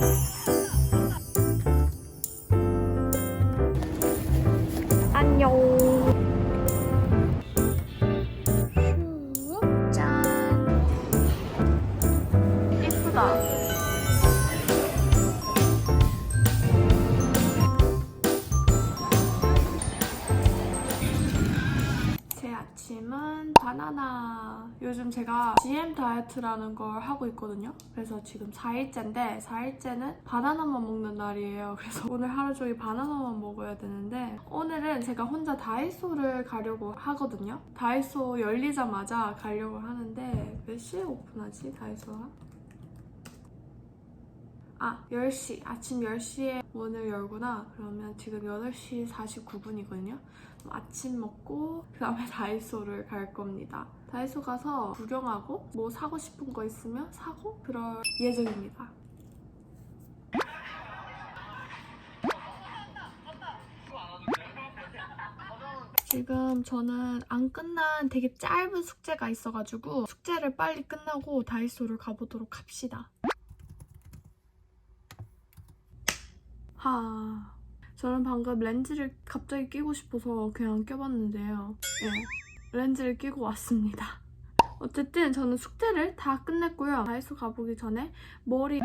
Uh -huh. 아침은 바나나. 요즘 제가 GM 다이어트라는 걸 하고 있거든요. 그래서 지금 4일째인데 4일째는 바나나만 먹는 날이에요. 그래서 오늘 하루 종일 바나나만 먹어야 되는데 오늘은 제가 혼자 다이소를 가려고 하거든요. 다이소 열리자마자 가려고 하는데 몇 시에 오픈하지 다이소가? 아, 10시. 아침 10시에 문을 열구나. 그러면 지금 8시 49분이거든요. 아침 먹고 그 다음에 다이소를 갈 겁니다. 다이소 가서 구경하고 뭐 사고 싶은 거 있으면 사고 그럴 예정입니다. 지금 저는 안 끝난 되게 짧은 숙제가 있어가지고 숙제를 빨리 끝나고 다이소를 가보도록 합시다. 하. 저는 방금 렌즈를 갑자기 끼고 싶어서 그냥 껴봤는데요. 네, 렌즈를 끼고 왔습니다. 어쨌든 저는 숙제를 다 끝냈고요. 다이소 가보기 전에 머리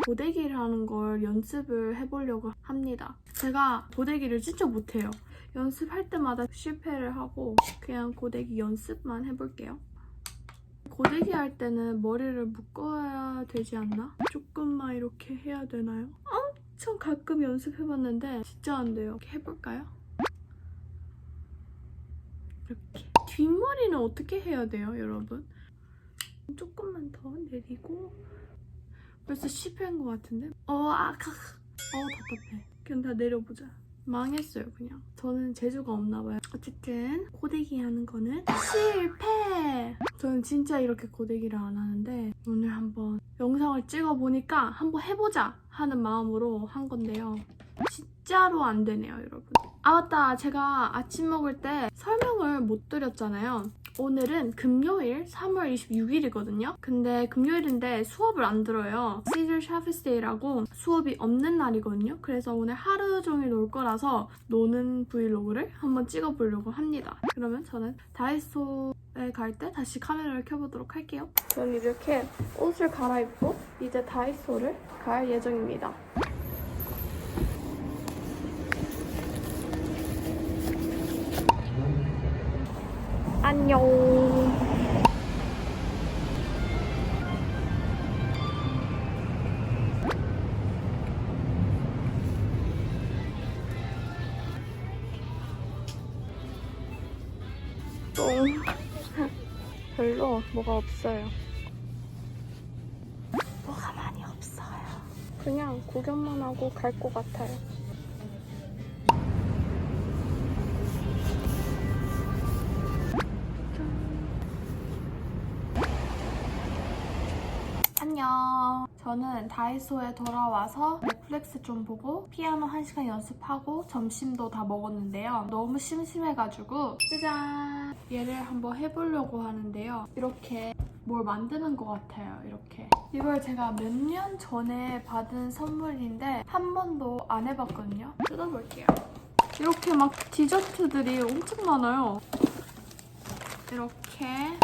하는 걸 연습을 해보려고 합니다. 제가 고데기를 진짜 못해요. 연습할 때마다 실패를 하고 그냥 고데기 연습만 해볼게요. 고데기 할 때는 머리를 묶어야 되지 않나? 조금만 이렇게 해야 되나요? 엄청 가끔 연습해봤는데 진짜 안 돼요. 이렇게 해볼까요? 이렇게 뒷머리는 어떻게 해야 돼요, 여러분? 조금만 더 내리고 벌써 실패한 것 같은데? 어, 아카, 어 답답해. 그냥 다 내려보자. 망했어요, 그냥. 저는 재주가 없나 봐요. 어쨌든 고데기 하는 거는 실패. 저는 진짜 이렇게 고데기를 안 하는데 오늘 한번 영상을 찍어보니까 한번 해보자 하는 마음으로 한 건데요. 진짜로 안 되네요, 여러분. 아, 맞다. 제가 아침 먹을 때 설명을 못 드렸잖아요. 오늘은 금요일 3월 26일이거든요. 근데 금요일인데 수업을 안 들어요. 시즌 샤프스데이라고 수업이 없는 날이거든요. 그래서 오늘 하루 종일 놀 거라서 노는 브이로그를 한번 찍어보려고 합니다. 그러면 저는 다이소에 갈 때 다시 카메라를 켜보도록 할게요. 저는 이렇게 옷을 갈아입고 이제 다이소를 갈 예정입니다. 안녕. 똥. 별로 뭐가 없어요. 뭐가 많이 없어요. 그냥 구경만 하고 갈 것 같아요. 안녕. 저는 다이소에 돌아와서 넷플릭스 좀 보고 피아노 1시간 연습하고 점심도 다 먹었는데요. 너무 심심해가지고 짜잔! 얘를 한번 해보려고 하는데요. 이렇게 뭘 만드는 것 같아요. 이렇게. 이걸 제가 몇 년 전에 받은 선물인데 한 번도 안 해봤거든요. 뜯어볼게요. 이렇게 막 디저트들이 엄청 많아요. 이렇게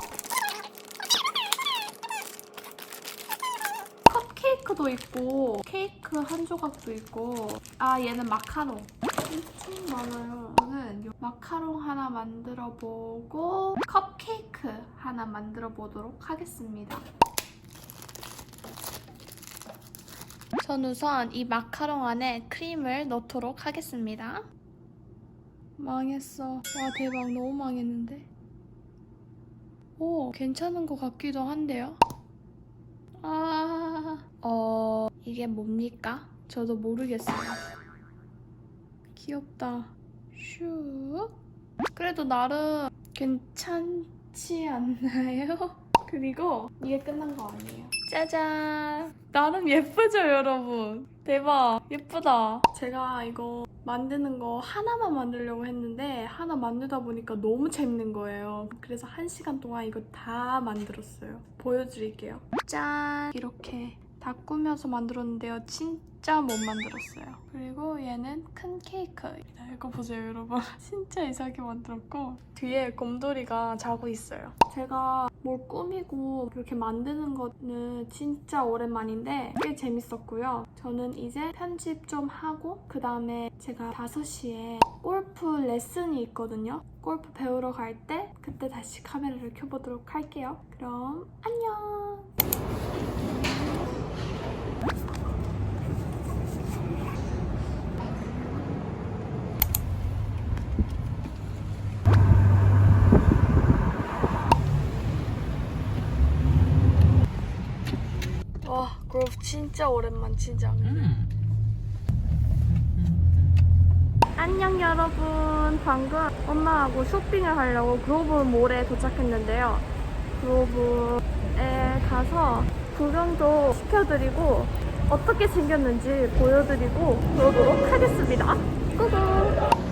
컵케이크도 있고 케이크 한 조각도 있고. 아 얘는 마카롱. 엄청 많아요. 저는 요 마카롱 하나 만들어 보고 컵케이크 하나 만들어 보도록 하겠습니다. 전 우선 이 마카롱 안에 크림을 넣도록 하겠습니다. 망했어. 와 대박. 너무 망했는데? 오 괜찮은 것 같기도 한데요? 아, 어, 이게 뭡니까? 저도 모르겠어요. 귀엽다. 슉. 그래도 나름 괜찮지 않나요? 그리고 이게 끝난 거 아니에요. 짜잔. 나름 예쁘죠, 여러분? 대박. 예쁘다. 제가 이거 만드는 거 하나만 만들려고 했는데 하나 만들다 보니까 너무 재밌는 거예요. 그래서 한 시간 동안 이거 다 만들었어요. 보여드릴게요. 짠! 이렇게 다 꾸며서 만들었는데요. 진짜 못 만들었어요. 그리고 얘는 큰 케이크입니다. 이거 보세요, 여러분. 진짜 이상하게 만들었고 뒤에 곰돌이가 자고 있어요. 제가 뭘 꾸미고 이렇게 만드는 거는 진짜 오랜만인데 꽤 재밌었고요. 저는 이제 편집 좀 하고 그 다음에 제가 5시에 골프 레슨이 있거든요. 골프 배우러 갈 때 그때 다시 카메라를 켜보도록 할게요. 그럼 안녕! 와, 그로브 진짜 오랜만, 진짜. 음. 안녕 여러분. 방금 엄마하고 쇼핑을 하려고 그로브 몰에 도착했는데요. 그로브에 가서 구경도 시켜드리고 어떻게 생겼는지 보여드리고 그러도록 하겠습니다. 꾸꾸.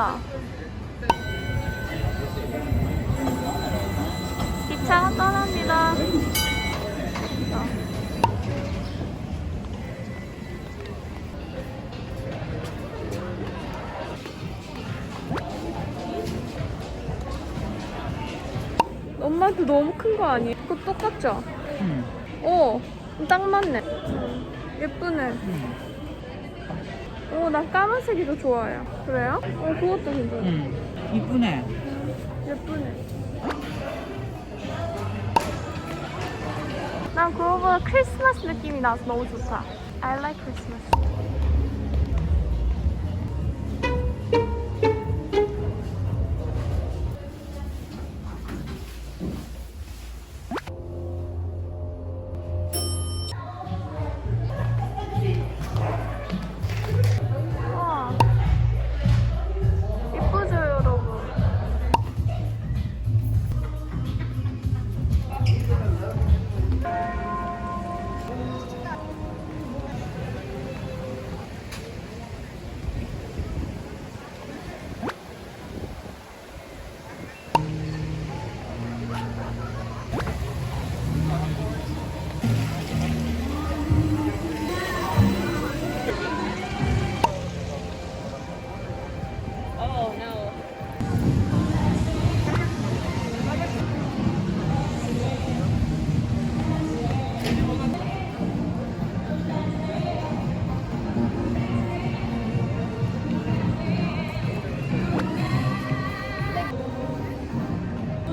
이쁘다. 기차가 떠납니다. 엄마한테 너무 큰 거 아니에요? 그거 똑같죠? 음. 어, 딱 맞네. 예쁘네. 음. 오, 난 까만색이 더 좋아요. 그래요? 어, 그것도 괜찮아. 음. 이쁘네. 예쁘네. 난 그거보다 크리스마스 느낌이 나서 너무 좋다. I like Christmas.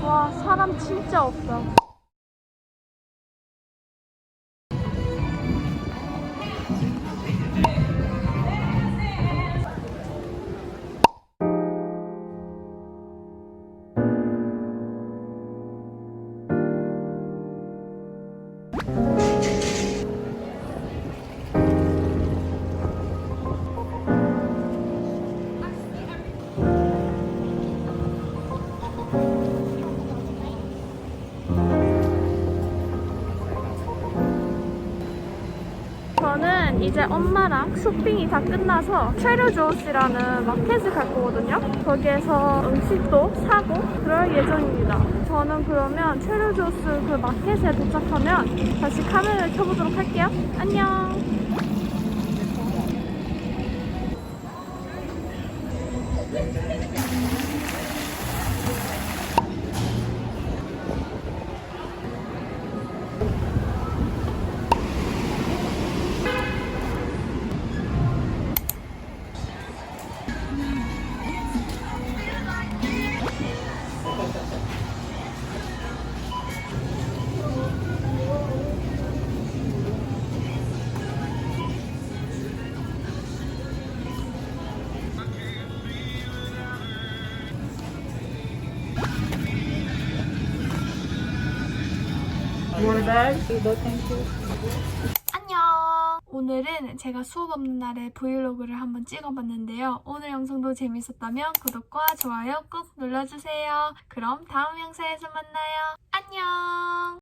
와, 사람 진짜 없다. 이제 엄마랑 쇼핑이 다 끝나서 트레저조스라는 마켓을 갈 거거든요. 거기에서 음식도 사고 그럴 예정입니다. 저는 그러면 트레저조스 그 마켓에 도착하면 다시 카메라를 켜보도록 할게요. 안녕. 안녕! 오늘은 제가 수업 없는 날에 브이로그를 한번 찍어봤는데요. 오늘 영상도 재밌었다면 구독과 좋아요 꾹 눌러주세요. 그럼 다음 영상에서 만나요. 안녕!